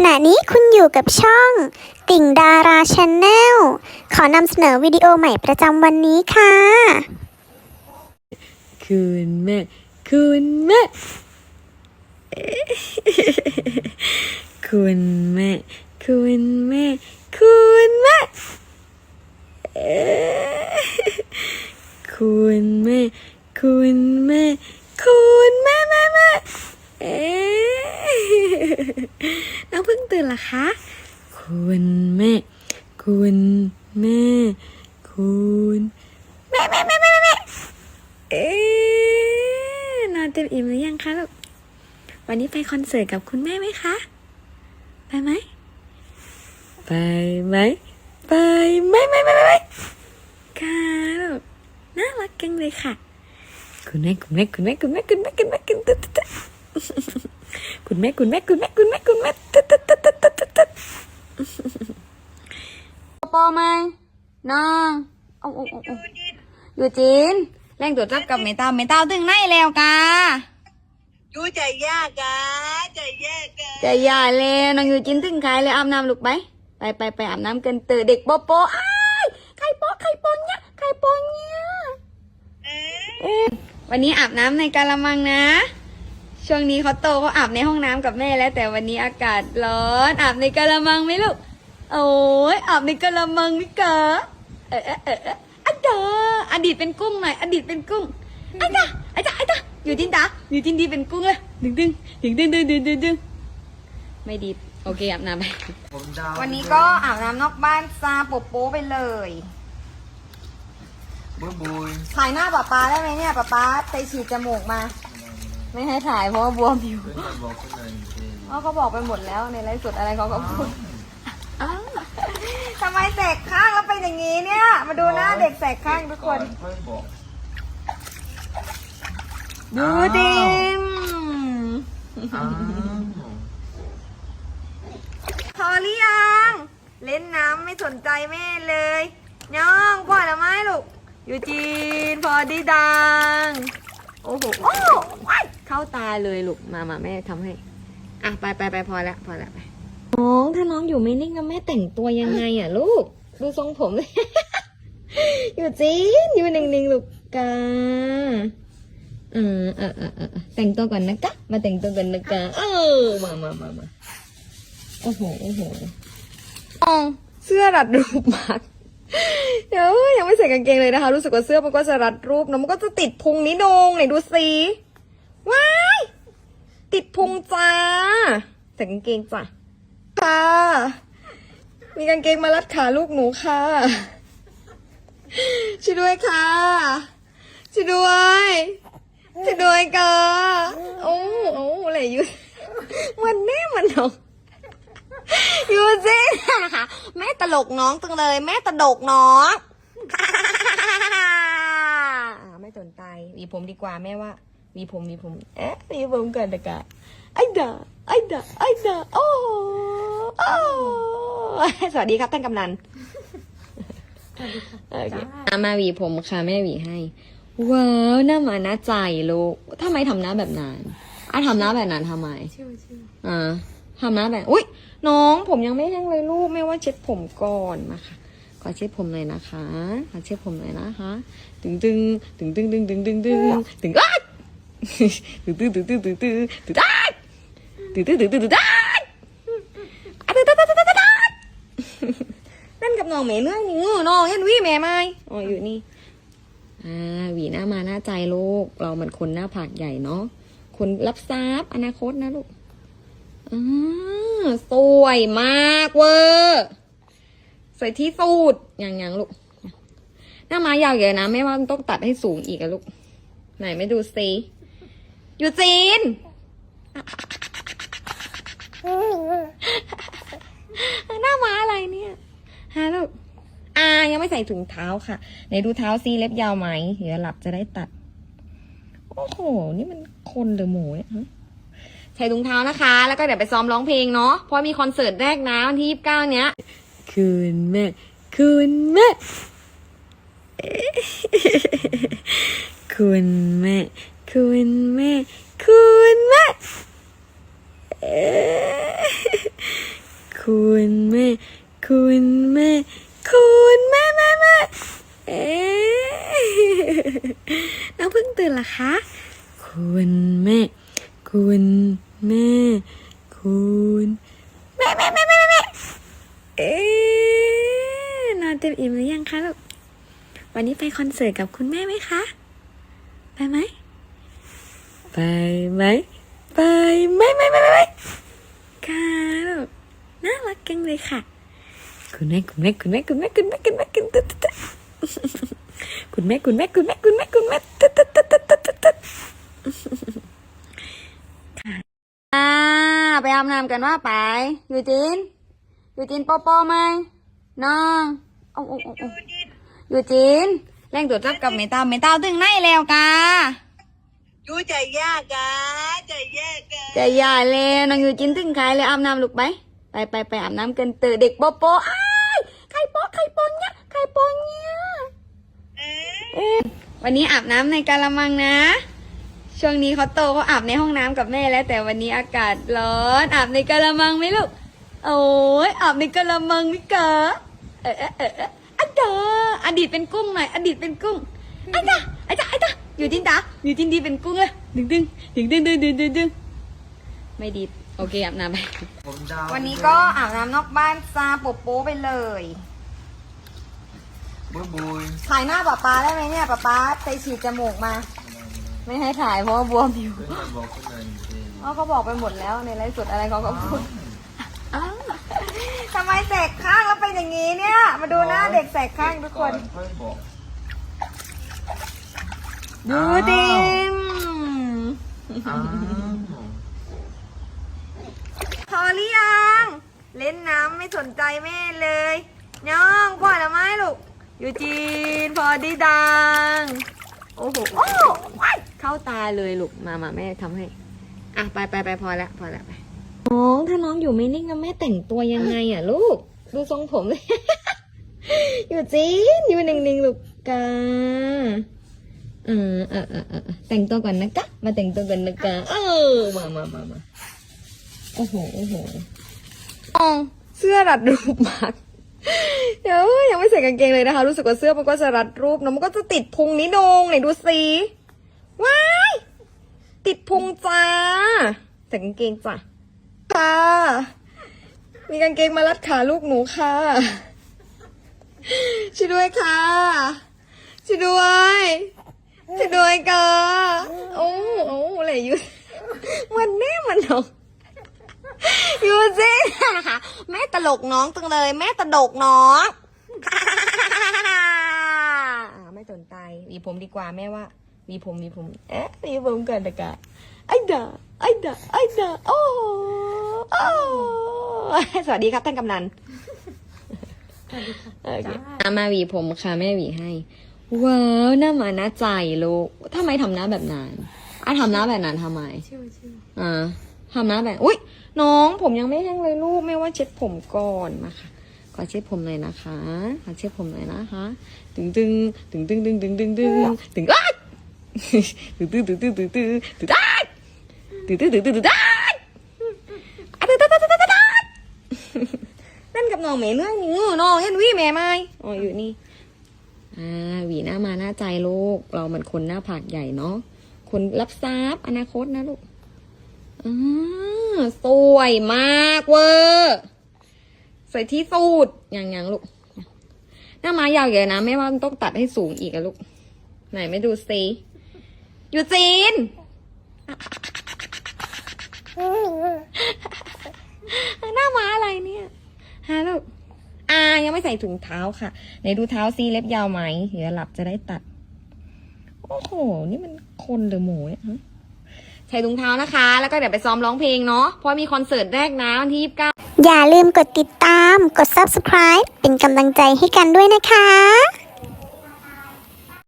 ขณะนี้คุณอยู่กับช่อง ติ่งดาราช n แนลขอนำเสนอวิดีโอใหม่ประจำวันนี้ค่ะ คุณแม่ คุณแม่ คุณแม่ คุณแม่ คุณแม่ คุณแม่ คุณแม่ คุณแม่แม่แม่เอ๊ น้องเพิ่งตื่นเหรอคะ คุณแม่ คุณแม่ คุณแม่แม่แม่แม่แม่เอ๊ะนอนเต็มอิ่มหรือยังคะลูกวันนี้ไปคอนเสิร์ตกับคุณแม่ไหมคะ ไปไหม ไปไหม ไปไหมไม่ไม่ไม่ไม่ค่ะลูกน่ารักจังเลยค่ะ คุณแม่คุณแม่คุณแม่คุณแม่คุณแม่คุณแม่คุณตึ๊ดตึ๊ดตึ๊ด คุณแม่คุณแม่คุณแม่คุณแม่คุณแม่ตึ๊ดตึ๊ดตึ๊ดตึ๊ดตึ๊ดตึ๊ดตึ๊ดปอไหมน้องโอ้โอ้โอ้โอ้อยู่จีนแรงตรวจจับกับเมตาเมตาถึงไหนแล้วกา chú chạy ra cả chạy ra cả จะอย่าเลยน้องอยู่จีนถึงใครเลยอาบน้ำลูกไปไปไปไปอาบน้ำกันเตอเด็กโปโปอ้ายใครโปใครโปเนี่ยใครโปเนี่ยเอ๊ะวันนี้อาบน้ำในกะละมังนะ ช่วงนี้เขาโตเขาอาบในห้องน้ำกับแม่แล้ว แต่วันนี้อากาศร้อนอาบในกะละมังไหมลูก โอ้ยอาบในกะละมังมิกะเออเออเออเอออันดาอดีตเป็นกุ้งหน่อย อดีตเป็นกุ้งอันดาอันดาอันดาอยู่ทินตาอยู่ทินดีเป็นกุ้งเลยดึงดึงดึงดึงดึงดึงดึงดึงไม่ดีโอเคอาบน้ำไปวันนี้ก็อาบน้ำนอกบ้านซาโปโป้ไปเลยบุยบุยถ่ายหน้าป๊าป๊าได้ไหมเนี่ยป๊าป๊าไปฉีดจมูกมา ไม่ให้ถ่ายเพราะว่าบวมอยู่เพื่อนมาบอกคนอื่นสิเพราะเขาบอกไปหมดแล้วในไลฟ์สดอะไรเขาก็พูดอ้าวทำไมแสกข้างแล้วเป็นอย่างนี้เนี่ย มาดูหน้าเด็กแสกข้างทุกคนค่อยบอกดูดิมอ้าวพอหรือยังเล่นน้ำไม่สนใจแม่เลยน้องพ่อละไม้ลูกอยู่จีนพอดีดังโอ้โหโอ้ว้ายเข้าตาเลยลูกมามาแม่ทำให้ อะไปไปไปพอแล้วพอแล้วไปน้องถ้าน้องอยู่ไม่นิ่งแล้วแม่แต่งตัวยังไงอะลูก ดูทรงผมเลยอยู่จีนอยู่นิ่งๆลูกกาเออเออเออเออแต่งตัวก่อนนะกะมาแต่งตัวก่อนนะกะเออมามามามาโอ้โหโอ้โหอ๋อเสื้อรัดรูปมากเดี๋ยวยังไม่ใส่กางเกงเลยนะคะ รู้สึกว่าเสื้อมันก็จะรัดรูปนะมันก็จะติดพุงนิดนึงไหนดูสิ ว้าย ติดพุงจ้าใส่กางเกงจ้ะค่ะ มีกางเกงมารัดขาลูกหนูค่ะช่วยด้วยค่ะช่วยด้วยช่วยด้วยค่ะโอ้โอ้อะไรอยู่มันแม่มันน้ออยู่สิแม่ตลกน้องจังเลย แม่ตลกน้องไม่สนใจหวีผมดีกว่าแม่ว่า วีผมหวีผมเอ๊ะหวีผมก่อนดีกว่าไอ้ดาไอ้ดาไอ้ดาโอ้โอ้สวัสดีครับท่านกำนันโอเคอะมาหวีผมค่ะแม่หวีให้ว้าวหน้ามาหน้าใจลูกทำไมทำหน้าแบบนั้นอะทำหน้าแบบนั้นทำไมอ่าทำหน้าแบบอุ้ยน้องผมยังไม่แห้งเลยลูก ไม่ว่าเช็ดผมก่อนมาค่ะขอเช็ดผมหน่อยนะคะขอเช็ดผมหน่อยนะคะ ตึงตึงตึงตึงตึงตึงตึงตึงตึงอ้า ตึงตึงตึงตึงตึงตึงตึงอ้าตึงตึงตึงตึงตึงอ้าอะตึงตึงตึงตึงตึงตึงเล่นกับน้องแม่เนื่อยนี่งูน้องเห็นวี่แม่ไหมอ๋ออยู่นี่อ่าหวีหน้ามาหน้าใจลูกเราเหมันคนหน้าผากใหญ่เนาะคนรับทรัพย์อนาคตนะลูกอ่าสวยมากเวอร์สวยที่สุดอย่างย่างลูกหน้าม้ายาวเยอะนะ ไม่ว่าต้องตัดให้สูงอีกอะลูก ไหนไม่ดูซิ อยู่จีน หน้าม้าอะไรเนี่ยฮะลูกอ่ายังไม่ใส่ถุงเท้าค่ะไหนดูเท้าซีเล็บยาวไหมเดี๋ยวหลับจะได้ตัด โอ้โห นี่มันคนหรือหมูเนี่ยฮะใส่ถุงเท้านะคะ แล้วก็เดี๋ยวไปซ้อมร้องเพลงเนาะ เพราะมีคอนเสิร์ตแรกนะวันที่ยี่สิบเก้าเนี้ยคุณแม่ คุณแม่คุณแม่ คุณแม่ คุณแม่เอ๊ะคุณแม่ คุณแม่ คุณแม่แม่แม่เอ๊น้องเพิ่งตื่นเหรอคะ คุณแม่ คุณแม่ คุณแม่แม่แม่แม่แม่เอ๊นอนเต็มอิ่มหรือยังคะลูก วันนี้ไปคอนเสิร์ตกับคุณแม่ไหมคะ ไปไหม ไปไหมไปไหมไม่ไม่ไม่ไม่ค่ะลูกน่ารักจังเลยค่ะ คุณแม่คุณแม่คุณแม่คุณแม่คุณแม่คุณแม่คุณตึ๊ดตึ๊ดตึ๊ดคุณแม่คุณแม่คุณแม่คุณแม่คุณแม่ตึ๊ดตึ๊ดตึ๊ดตึ๊ดตึ๊ดตึ๊ดตึ๊ดค่ะอ่าไปอาบน้ำกันว่าไปอยู่จีนอยู่จีนปอปอไหมน้องโอ้โอ้โอ้โอ้อยู่จีนแรงตัวจับกับเมตาเมตาถึงไหนแล้วกา ยูใจยากกะใจแยกกะใจใหญ่เลยน้องอยู่จินถึงใครเลยอาบน้ำลูกไปไปไปไปอาบน้ำกันเตอเด็กโปโปอ้ายใครโปใครปนเนี่ยใครปนเนี่ยเอ๊ะเอ๊ะวันนี้อาบน้ำในกะละมังนะ ช่วงนี้เขาโตเขาอาบในห้องน้ำกับแม่แล้ว แต่วันนี้อากาศร้อนอาบในกะละมังไหมลูกโอ้ยอาบในกะละมังมิกะเออเออเออเอออันดาอดีตเป็นกุ้งหน่อย อดีตเป็นกุ้งอันดาอันดาอันดา อยู่จินดาอยู่จินดีเป็นกุ้งเลยดึงดึงดึงดึงดึงดึงดึงดึงไม่ดีโอเคอาบน้ำไปผมดาววันนี้ก็อาบน้ำนอกบ้านซาโปโป้ไปเลยบุยบุยถ่ายหน้าป๊าป๊าได้ไหมเนี่ยป๊าป๊าไปฉีดจมูกมา ไม่ให้ถ่ายเพราะว่าบวมอยู่เพื่อนบอกคนอื่นสิเพราะเขาบอกไปหมดแล้วในไลฟ์สดอะไรเขาก็พูดอ้าวทำไมแสกข้างแล้วเป็นอย่างนี้เนี่ย มาดูหน้าเด็กแสกข้างทุกคนค่อยบอก ดูดิมอ้าวพอหรือยัง เล่นน้ำไม่สนใจแม่เลยน้องพอแล้วไหมลูก อยู่จีนพอดีดัง โอ้โหโอ้ว้ายเข้าตาเลยลูก มามาแม่ทำให้ อะ ไปไปไปพอละพอละไปน้องถ้าน้องอยู่ไม่นิ่งนะแม่แต่งตัวยังไงอะลูก ดูทรงผมเลย อยู่จีนอยู่นิ่งๆลูกกา เออเออเออเออแต่งตัวก่อนนะกะมาแต่งตัวก่อนนะกะเออ มามามามาโอ้โห โอ้โหอ๋อเสื้อรัดรูปมากเดี๋ยวยังไม่ใส่กางเกงเลยนะคะ รู้สึกว่าเสื้อมันก็จะรัดรูปนะมันก็จะติดพุงนิดนึงไหนดูสิ ว้าย ติดพุงจ้าใส่กางเกงจ้ะ ค่ะ มีกางเกงมารัดขาลูกหนูค่ะ ช่วยด้วยค่ะ ช่วยด้วย ด้วยกะโอ้โอ้อะไรอยู่มันแน่มันเนาะอยู่สิแม่ตลกน้องจังเลย แม่ตลกน้องอ่าไม่สนใจหวีผมดีกว่าแม่ว่าหวีผมหวีผม เอ๊ะหวีผมกันนะกะไอ้ดาไอ้ดาไอ้ดาโอ้โอ้สวัสดีครับท่านกำนันโอเคอะมาหวีผมค่ะแม่หวีให้ ว้าวหน้าหมาหน้าใจลูกทำไมทำหน้าแบบนั้นอะทำหน้าแบบนั้นทำไมอ่าทำหน้าแบบ อุ้ยน้องผมยังไม่แห้งเลยลูกแม่ว่าเช็ดผมก่อนมาค่ะ ขอเช็ดผมหน่อยนะคะ ขอเช็ดผมหน่อยนะคะ ตึงตึงตึงตึงตึงตึงตึงตึงตึงอ้ายตึงตึงตึงตึงตึงตึงตึงอ้ายตึงตึงตึงตึงตึงอ้ายอะตึงตึงตึงตึงตึงตึงเล่นกับน้องแม่เนื่อยนี่น้องเห็นวี่แม่ไหมอ๋ออยู่นี่ อ่าหวีหน้ามาหน้าใจลูก เราเหมือนคนหน้าผากใหญ่เนาะคนรับทรัพย์อนาคตนะลูกอ่าสวยมากเวอร์สวยที่สุดอย่างอย่างลูก หน้ามายาวใหญ่นะไม่ว่าต้องตัดให้สูงอีกอะลูก ไหนไม่ดูสิอยู่จีนหน้าม้าอะไรเนี่ยฮะลูก อ่า ยังไม่ใส่ถุงเท้าค่ะไหนดูเท้าซีเล็บยาวไหมเดี๋ยวหลับจะได้ตัด โอ้โห นี่มันคนหรือหมูเนี่ยใส่ถุงเท้านะคะ แล้วก็เดี๋ยวไปซ้อมร้องเพลงเนาะ เพราะมีคอนเสิร์ตแรกนะวันที่29อย่าลืมกดติดตาม กด subscribe เป็นกำลังใจให้กันด้วยนะคะ